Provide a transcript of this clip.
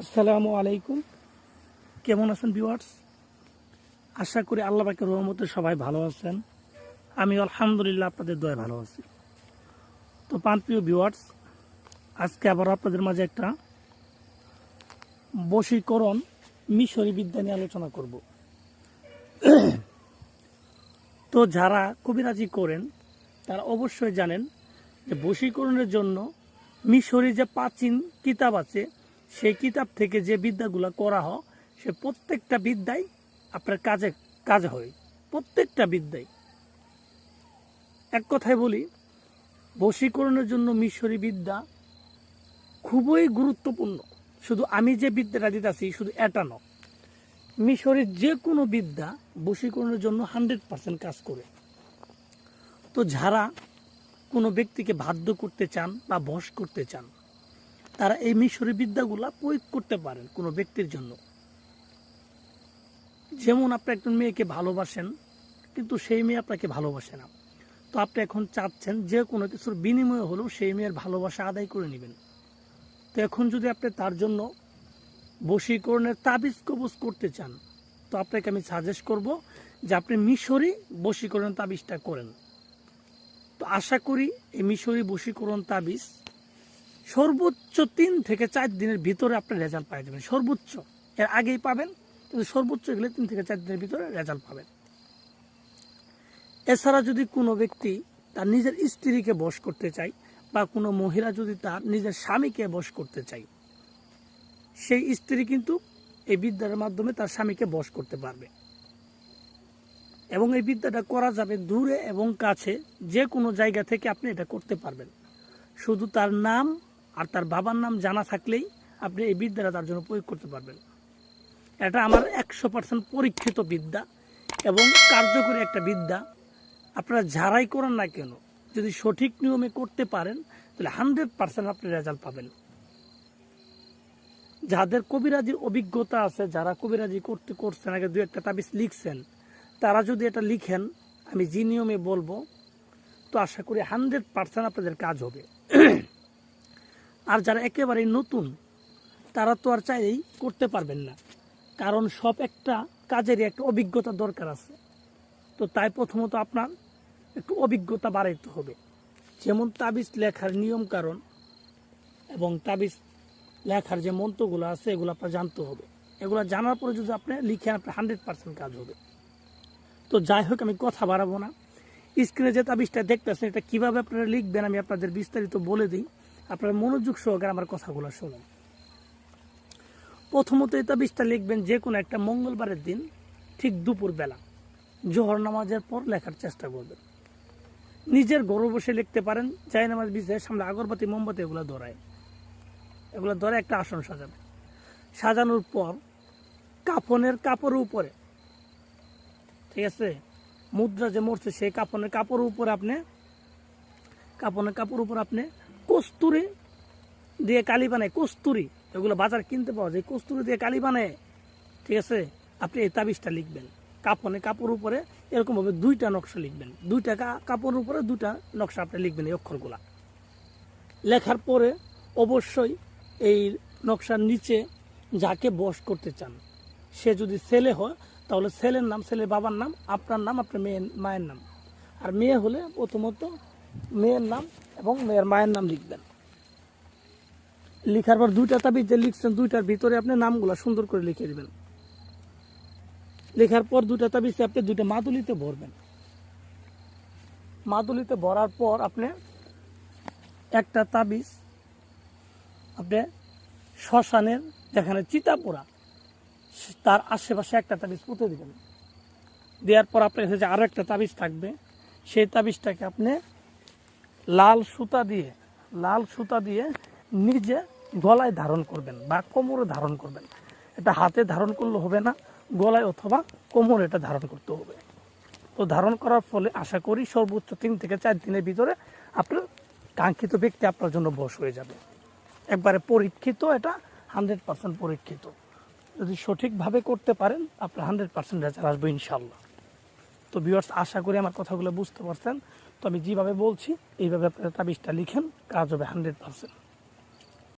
আসসালামু আলাইকুম। কেমন আছেন ভিউয়ার্স? আশা করি আল্লাহ পাকের রহমতে সবাই ভালো আছেন। আমি আলহামদুলিল্লাহ আপনাদের দয়া ভালো আছি। তো প্রিয় ভিউয়ার্স, আজকে আবার আপনাদের মাঝে একটা বশীকরণ মিশরি বিদ্যা নিয়ে আলোচনা করব। তো যারা কবিরাজি করেন, তারা অবশ্যই জানেন যে বশীকরণের জন্য মিশরি যে প্রাচীন কিতাব আছে সেই কিতাব থেকে যে বিদ্যাগুলো করা হয়, সে প্রত্যেকটা বিদ্যাই আপনার কাজে, কাজ হয়। প্রত্যেকটা বিদ্যাই। এক কথায় বলি, বশীকরণের জন্য মিশরী বিদ্যা খুবই গুরুত্বপূর্ণ। শুধু আমি যে বিদ্যাটা দিতেছি, শুধু এটা নয়। মিশরের যে কোনো বিদ্যা বশীকরণের জন্য হান্ড্রেড পার্সেন্ট কাজ করে। তো যারা কোনো ব্যক্তিকে বাধ্য করতে চান বা বশ করতে চান তারা এই মিশরি বিদ্যাগুলা প্রয়োগ করতে পারেন কোনো ব্যক্তির জন্য। যেমন আপনি একজন মেয়েকে ভালোবাসেন, কিন্তু সেই মেয়ে আপনাকে ভালোবাসে না। তো আপনি এখন চাচ্ছেন যে কোনো কিছুর বিনিময়ে হলেও সেই মেয়ের ভালোবাসা আদায় করে নেবেন। তো এখন যদি আপনি তার জন্য বশীকরণের তাবিজ কবজ করতে চান, তো আপনাকে আমি সাজেস্ট করব যে আপনি মিশরি বশীকরণ তাবিজটা করেন। তো আশা করি এই মিশরি বশীকরণ তাবিজ সর্বোচ্চ তিন থেকে চার দিনের ভিতরে আপনি রেজাল্ট পাই যাবেন সর্বোচ্চ। এর আগেই পাবেন, কিন্তু সর্বোচ্চ গেলে তিন থেকে চার দিনের ভিতরে রেজাল্ট পাবেন। এছাড়া যদি কোনো ব্যক্তি তার নিজের স্ত্রীকে বশ করতে চায়, বা কোনো মহিলা যদি তার নিজের স্বামীকে বশ করতে চায়, সেই স্ত্রী কিন্তু এই বিদ্যার মাধ্যমে তার স্বামীকে বশ করতে পারবে। এবং এই বিদ্যাটা করা যাবে দূরে এবং কাছে, যে কোনো জায়গা থেকে আপনি এটা করতে পারবেন। শুধু তার নাম আর তার বাবার নাম জানা থাকলেই আপনি এই বিদ্যাটা তার জন্য প্রয়োগ করতে পারবেন। এটা আমার একশো পার্সেন্ট পরীক্ষিত বিদ্যা এবং কার্যকরী একটা বিদ্যা। আপনারা যারাই করেন না কেন, যদি সঠিক নিয়মে করতে পারেন, তাহলে হান্ড্রেড পার্সেন্ট আপনি রেজাল্ট পাবেন। যাদের কবিরাজির অভিজ্ঞতা আছে, যারা কবিরাজি করতে করছেন, আগে দু একটা তাবিজ লিখছেন, তারা যদি এটা লিখেন, আমি যে নিয়মে বলব, তো আশা করি হান্ড্রেড পার্সেন্ট আপনাদের কাজ হবে। আর যারা একেবারেই নতুন, তারা তো আর চাইলেই করতে পারবেন না। কারণ সব একটা কাজেরই একটা অভিজ্ঞতা দরকার আছে। তো তাই প্রথমত আপনার একটু অভিজ্ঞতা বাড়াইতে হবে। যেমন তাবিজ লেখার নিয়ম কারণ এবং তাবিজ লেখার যে মন্ত্রগুলো আছে, এগুলো আপনার জানতে হবে। এগুলো জানার পরে যদি আপনি লিখেন, আপনার হান্ড্রেড পার্সেন্ট কাজ হবে। তো যাই হোক, আমি কথা বাড়াবো না। স্ক্রিনে যে তাবিজটা দেখতেছেন, এটা কীভাবে আপনারা লিখবেন আমি আপনাদের বিস্তারিত বলে দিই। আপনারা মনোযোগ সহকারে আমার কথাগুলো শুনুন। প্রথমত এই তাবিজটা লিখবেন যে কোনো একটা মঙ্গলবারের দিন ঠিক দুপুর বেলা জোহর নামাজের পর লেখার চেষ্টা করবেন। নিজের গরু বসে লিখতে পারেন চাই নামাজ বিজয় সামনে আগরবাতি, মোমবাতি এগুলো ধরায়। এগুলো ধরে একটা আসন সাজাবে। সাজানোর পর কাফনের কাপড়ের উপরে, ঠিক আছে? মুদ্রা যে মরছে সেই কাপনের কাপড়ের উপরে আপনি কাপনের কাপড়ের উপর আপনি কস্তুরি দিয়ে কালি বানায়, কস্তুরি। এগুলো বাজার কিনতে পাওয়া যায়। কস্তুরি দিয়ে কালি বানায়। ঠিক আছে? আপনি এই তাবিজটা লিখবেন। কাপনে কাপড় উপরে এরকমভাবে দুইটা নকশা লিখবেন। দুইটা কা- কাপড়ের উপরে দুইটা নকশা আপনি লিখবেন এই অক্ষরগুলা। লেখার পরে অবশ্যই এই নকশার নিচে যাকে বশ করতে চান, সে যদি ছেলে হয়, তাহলে ছেলের নাম, ছেলের বাবার নাম, আপনার নাম, আপনার মেয়ের, মায়ের নাম। আর মেয়ে হলে প্রথমত মেয়ের নাম এবং মেয়ের মায়ের নাম লিখবেন। লিখার পর দুইটা তাবিজ যে লিখছেন, দুইটার ভিতরে আপনি নামগুলো সুন্দর করে লিখে দিবেন। লেখার পর দুটা তাবিজ আপনি দুইটা মাদুলিতে ভরবেন। মাদুলিতে ভরার পর আপনি একটা তাবিজ আপনি শ্মশানের যেখানে চিতা পোড়া তার আশেপাশে একটা তাবিজ পুঁতে দিবেন। দেওয়ার পর আপনার কাছে যে আরও একটা তাবিজ থাকবে, সেই তাবিজটাকে আপনি লাল সুতা দিয়ে, লাল সুতা দিয়ে নিজে গলায় ধারণ করবেন বা কোমরে ধারণ করবেন। এটা হাতে ধারণ করলে হবে না, গলায় অথবা কোমরে এটা ধারণ করতে হবে। তো ধারণ করার ফলে আশা করি সর্বোচ্চ তিন থেকে চার দিনের ভিতরে আপনার কাঙ্ক্ষিত ব্যক্তি আপনার জন্য বশ হয়ে যাবে। একবারে পরীক্ষিত, এটা হান্ড্রেড পার্সেন্ট পরীক্ষিত। যদি সঠিকভাবে করতে পারেন, আপনার হান্ড্রেড পার্সেন্ট রেজাল্ট আসবে ইনশাল্লাহ তো ভিউয়ার্স আশা করি আমার কথাগুলো বুঝতে পারছেন। তো আমি যেভাবে বলছি এইভাবে আপনারা তাবিজটা লিখেন কাজ হবে হান্ড্রেড পার্সেন্ট